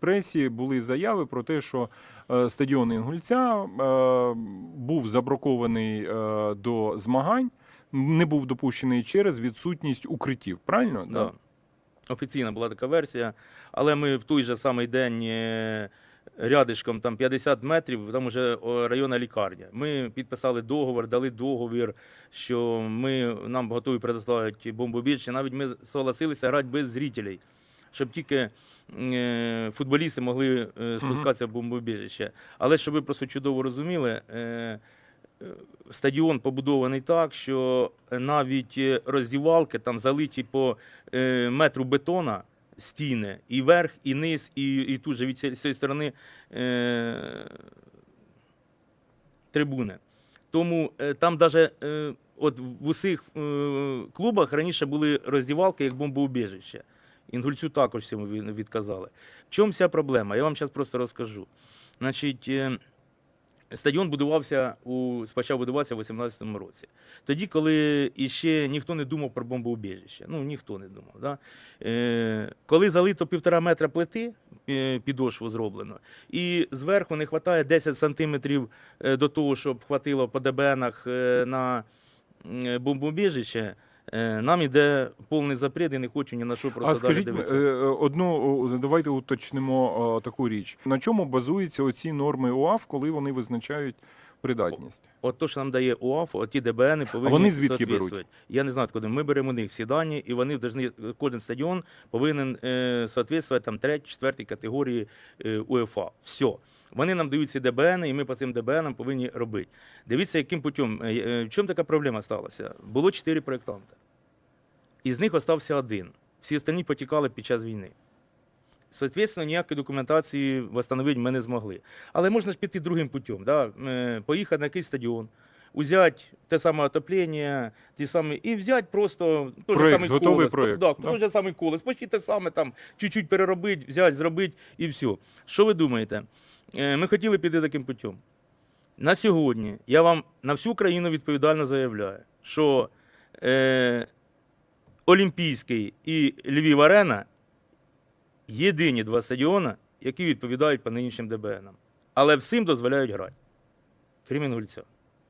пресі були заяви про те, що е, стадіон Інгульця е, був забракований е, до змагань, не був допущений через відсутність укриттів. Правильно? Да. Офіційна була така версія, але ми в той же самий день рядишком там 50 метрів, там уже районна лікарня. Ми підписали договор, дали договір, що ми нам готові предоставити бомбоубіжище. Навіть ми согласилися грати без зрителей, щоб тільки е, футболісти могли е, спускатися в бомбоубіжище. Але щоб ви просто чудово розуміли. Е, Стадіон побудований так, що навіть роздівалки там залиті по метру бетона стіни, і верх, і низ, і, і тут же від цієї цієї сторони е, трибуни. Тому е, там навіть е, от в усіх е, клубах раніше були роздівалки як бомбоубіжище. Інгульцю також цьому від- відказали. В чому вся проблема? Я вам зараз просто розкажу. Значить, е, стадіон будувався у почав будуватися в 18-му році. Тоді, коли іще ніхто не думав про бомбоубіжище. Ну, ніхто не думав. Да? Е, коли залито півтора метра плити, е, підошву зроблено, і зверху не вистачає 10 сантиметрів е, до того, щоб хватило по ДБНах на бомбоубіжище, нам іде повний запрет і не хочу ні на що просто А скажіть дивитися. е, е, одну, давайте уточнимо е, таку річ. На чому базуються оці норми УАФ, коли вони визначають придатність? От то, що нам дає УАФ, от ті ДБН повинні вони звідки соответствувати. Я не знаю, куди ми беремо у них всі дані, і вони повинні, кожен стадіон повинен е, соответствувати там третій, четвертій категорії е, УЄФА. Все. Вони нам дають ці ДБН, і ми по цим ДБНам повинні робити. Дивіться, яким путем. Е, е, В чому така проблема сталася? Було чотири проєктанти. Із них остався один. Всі остальні потікали під час війни. Соответственно, ніякої документації встановити ми не змогли. Але можна ж піти другим путем. Да? Е, Поїхати на якийсь стадіон, взяти те саме отоплення, ті самі, і взяти просто той же Проект, самий готовий колес. проект, Да, да? той же самий колес, почти те саме там, чуть-чуть переробити, взяти, зробити і все. Що ви думаєте? Е, Ми хотіли піти таким путем. На сьогодні я вам на всю країну відповідально заявляю, що е, Олімпійський і Львів Арена єдині два стадіони, які відповідають по нинішнім ДБНам. Але всім дозволяють грати, крім Інгульця.